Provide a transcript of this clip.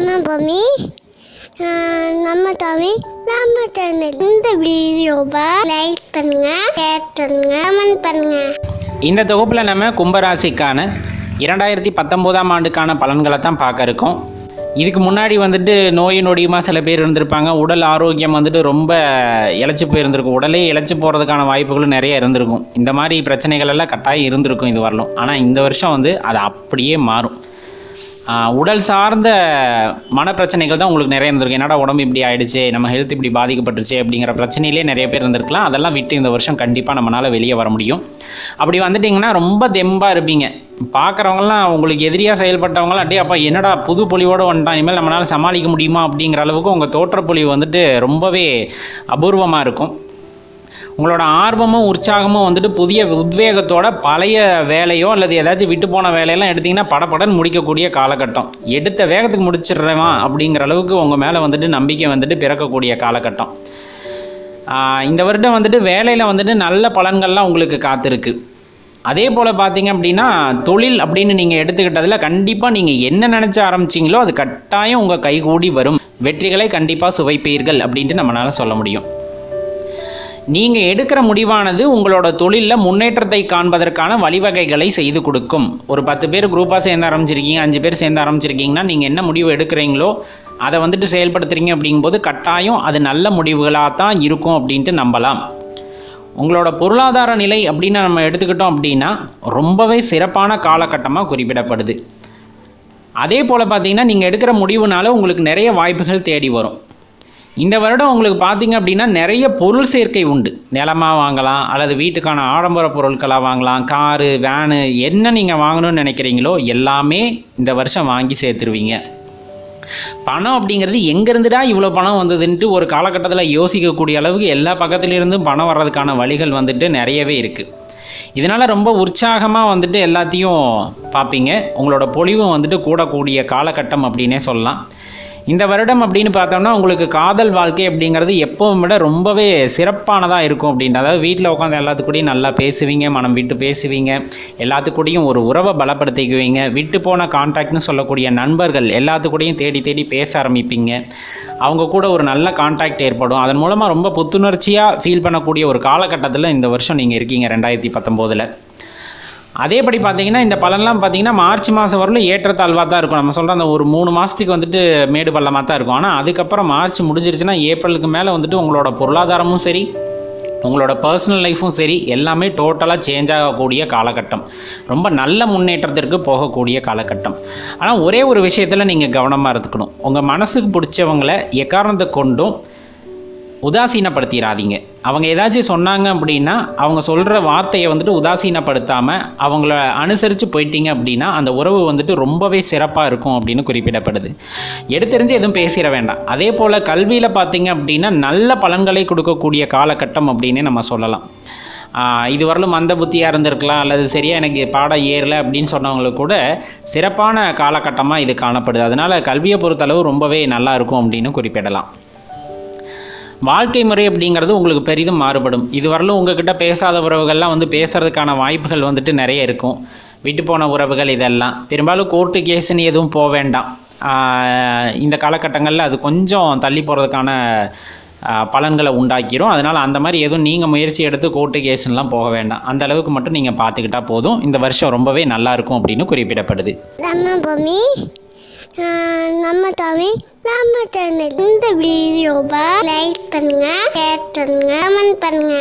நம்ம பூமி நம்ம தமிழ் நம்ம தமிழ் இந்த வீடியோவை லைக் பண்ணுங்க ஷேர் பண்ணுங்க கமெண்ட் பண்ணுங்க. இந்த தொகுப்பில் நம்ம கும்பராசிக்கான இரண்டாயிரத்தி பத்தொம்போதாம் ஆண்டுக்கான பலன்களை தான் பார்க்க இருக்கோம். இதுக்கு முன்னாடி வந்துட்டு நோய் நொடியுமா சில பேர் இருந்திருப்பாங்க. உடல் ஆரோக்கியம் வந்துட்டு ரொம்ப இழைச்சி போயிருந்திருக்கும். உடலே இழைச்சி போகிறதுக்கான வாய்ப்புகளும் நிறைய இருந்திருக்கும். இந்த மாதிரி பிரச்சனைகள் எல்லாம் கட்டாயம் இருந்திருக்கும் இது வரலும். ஆனால் இந்த வருஷம் வந்து அது அப்படியே மாறும். உடல் சார்ந்த மனப்பிரச்சனைகள் தான் உங்களுக்கு நிறைய இருந்திருக்கு. என்னடா உடம்பு இப்படி ஆயிடுச்சு நம்ம ஹெல்த் இப்படி பாதிக்கப்பட்டுருச்சு அப்படிங்கிற பிரச்சனையிலே நிறைய பேர் இருந்திருக்கலாம். அதெல்லாம் விட்டு இந்த வருஷம் கண்டிப்பாக நம்மளால் வெளியே வர முடியும். அப்படி வந்துட்டிங்கன்னா ரொம்ப தெம்பாக இருப்பீங்க. பார்க்குறவங்களாம் உங்களுக்கு எதிரியாக செயல்பட்டவங்களாம் அப்படியே அப்போ என்னடா புது பொலிவோடு வந்துட்டான். இனிமேல் நம்மளால் சமாளிக்க முடியுமா? அப்படிங்கிற அளவுக்கு உங்கள் தோற்றப்பொலிவு வந்துட்டு ரொம்பவே அபூர்வமாக இருக்கும். உங்களோட ஆர்வமும் உற்சாகமும் வந்துட்டு புதிய உத்வேகத்தோட பழைய வேலையோ அல்லது ஏதாச்சும் விட்டு போன வேலையெல்லாம் எடுத்திங்கன்னா படப்படன் முடிக்கக்கூடிய காலகட்டம். எடுத்த வேகத்துக்கு முடிச்சிடுறவா அப்படிங்கிற அளவுக்கு உங்கள் மேலே வந்துட்டு நம்பிக்கை வந்துட்டு பிறக்கக்கூடிய காலகட்டம். இந்த வருடம் வந்துட்டு வேலையில் வந்துட்டு நல்ல பலன்கள்லாம் உங்களுக்கு காத்திருக்கு. அதே போல் பார்த்தீங்க அப்படின்னா தொழில் அப்படின்னு நீங்கள் எடுத்துக்கிட்டதில் கண்டிப்பாக நீங்கள் என்ன நினச்ச ஆரம்பிச்சிங்களோ அது கட்டாயம் உங்கள் கைகூடி வரும். வெற்றிகளை கண்டிப்பாக சுவைப்பீர்கள் அப்படின்ட்டு நம்மளால் சொல்ல முடியும். நீங்கள் எடுக்கிற முடிவானது உங்களோட தொழிலில் முன்னேற்றத்தை காண்பதற்கான வழிவகைகளை செய்து கொடுக்கும். ஒரு பத்து பேர் குரூப்பாக சேர்ந்து ஆரம்பிச்சிருக்கீங்க அஞ்சு பேர் சேர்ந்து ஆரம்பிச்சிருக்கீங்கன்னா நீங்கள் என்ன முடிவு எடுக்கிறீங்களோ அதை வந்துட்டு செயல்படுத்துறீங்க அப்படிங்கும்போது கட்டாயம் அது நல்ல முடிவுகளாக தான் இருக்கும் அப்படின்ட்டு நம்பலாம். உங்களோட பொருளாதார நிலை அப்படின்னு நம்ம எடுத்துக்கிட்டோம் அப்படின்னா ரொம்பவே சிறப்பான காலகட்டமாக குறிப்பிடப்படுது. அதே போல் பார்த்தீங்கன்னா நீங்கள் எடுக்கிற முடிவுனால உங்களுக்கு நிறைய வாய்ப்புகள் தேடி வரும். இந்த வருடம் உங்களுக்கு பார்த்தீங்க அப்படின்னா நிறைய பொருள் சேர்க்கை உண்டு. நிலமாக வாங்கலாம் அல்லது வீட்டுக்கான ஆடம்பர பொருட்களாக வாங்கலாம் காரு வேனு என்ன நீங்கள் வாங்கணும்னு நினைக்கிறீங்களோ எல்லாமே இந்த வருஷம் வாங்கி சேர்த்துருவீங்க. பணம் அப்படிங்கிறது எங்கேருந்துடா இவ்வளோ பணம் வந்ததுன்ட்டு ஒரு காலகட்டத்தில் யோசிக்கக்கூடிய அளவுக்கு எல்லா பக்கத்துலேருந்தும் பணம் வர்றதுக்கான வழிகள் வந்துட்டு நிறையவே இருக்குது இதனால் ரொம்ப உற்சாகமாக வந்துட்டு எல்லாத்தையும் பார்ப்பீங்க. உங்களோட பொழிவும் வந்துட்டு கூடக்கூடிய காலகட்டம் அப்படின்னே சொல்லலாம். இந்த வருடம் அப்படின்னு பார்த்தோம்னா உங்களுக்கு காதல் வாழ்க்கை அப்படிங்கிறது எப்பவும் விட ரொம்பவே சிறப்பானதாக இருக்கும் அப்படின்ட்டு. அதாவது வீட்டில் உட்காந்து எல்லாத்துக்கூடையும் நல்லா பேசுவீங்க மனம் விட்டு பேசுவீங்க. எல்லாத்துக்கூடயும் ஒரு உறவை பலப்படுத்திக்குவீங்க. விட்டு போன கான்டாக்ட்னு சொல்லக்கூடிய நண்பர்கள் எல்லாத்துக்கூடையும் தேடி தேடி பேச ஆரம்பிப்பீங்க. அவங்க கூட ஒரு நல்ல கான்டாக்ட் ஏற்படும். அதன் மூலமாக ரொம்ப புத்துணர்ச்சியாக ஃபீல் பண்ணக்கூடிய ஒரு காலகட்டத்தில் இந்த வருஷம் நீங்கள் இருக்கீங்க ரெண்டாயிரத்தி பத்தொம்போதில். அதேபடி பார்த்தீங்கன்னா இந்த பலன்லாம் பார்த்தீங்கன்னா மார்ச் மாதம் வரலும் ஏற்றத்தாழ்வாக தான் இருக்கும். நம்ம சொல்கிற அந்த ஒரு மூணு மாதத்துக்கு வந்துட்டு மேடு பள்ளமாக தான் இருக்கும். ஆனால் அதுக்கப்புறம் மார்ச் முடிஞ்சிருச்சுன்னா ஏப்ரலுக்கு மேலே வந்துட்டு உங்களோட பொருளாதாரமும் சரி உங்களோட பர்சனல் லைஃப்பும் சரி எல்லாமே டோட்டலாக சேஞ்ச் ஆகக்கூடிய காலகட்டம். ரொம்ப நல்ல முன்னேற்றத்திற்கு போகக்கூடிய காலகட்டம். ஆனால் ஒரே ஒரு விஷயத்தில் நீங்கள் கவனமாக இருந்துக்கணும். உங்கள் மனசுக்கு பிடிச்சவங்களை எக்காரணத்தை கொண்டும் உதாசீனப்படுத்திடாதீங்க அவங்க ஏதாச்சும் சொன்னாங்க அப்படின்னா அவங்க சொல்கிற வார்த்தையை வந்துட்டு உதாசீனப்படுத்தாமல் அவங்கள அனுசரித்து போயிட்டீங்க அப்படின்னா அந்த உறவு வந்துட்டு ரொம்பவே சிறப்பாக இருக்கும் அப்படின்னு குறிப்பிடப்படுது. எடுத்தெறிஞ்சு எதுவும் பேசிட வேண்டாம். அதே போல் கல்வியில் பார்த்தீங்க அப்படின்னா நல்ல பலன்களை கொடுக்கக்கூடிய காலகட்டம் அப்படின்னு நம்ம சொல்லலாம். ஆஹ் இது மந்த புத்தியாக இருந்திருக்கலாம் அல்லது சரியாக எனக்கு பாடம் ஏறலை அப்படின்னு சொன்னவங்களுக்கு கூட சிறப்பான காலகட்டமாக இது காணப்படுது. அதனால் கல்வியை பொறுத்தளவு ரொம்பவே நல்லா இருக்கும் அப்படின்னு குறிப்பிடலாம். வாழ்க்கை முறை அப்படிங்கிறது உங்களுக்கு பெரிதும் மாறுபடும். இதுவரையிலும் உங்ககிட்ட பேசாத உறவுகள்லாம் வந்து பேசுறதுக்கான வாய்ப்புகள் வந்துட்டு நிறைய இருக்கும். விட்டு போன உறவுகள் இதெல்லாம். பெரும்பாலும் கோர்ட்டு கேஸுன்னு எதுவும் போக வேண்டாம். இந்த காலகட்டங்களில் அது கொஞ்சம் தள்ளி போகிறதுக்கான பலன்களை உண்டாக்கிரும். அதனால் அந்த மாதிரி எதுவும் நீங்கள் முயற்சி எடுத்து கோர்ட்டு கேஸ்லாம் போக வேண்டாம். அந்த அளவுக்கு மட்டும் நீங்கள் பார்த்துக்கிட்டா போதும். இந்த வருஷம் ரொம்பவே நல்லா இருக்கும் அப்படின்னு குறிப்பிடப்படுது. நம்ம நம்ம தமிழ் நம்ம சேனல் இந்த வீடியோவை லைக் பண்ணுங்க ஷேர் பண்ணுங்க கமெண்ட் பண்ணுங்க.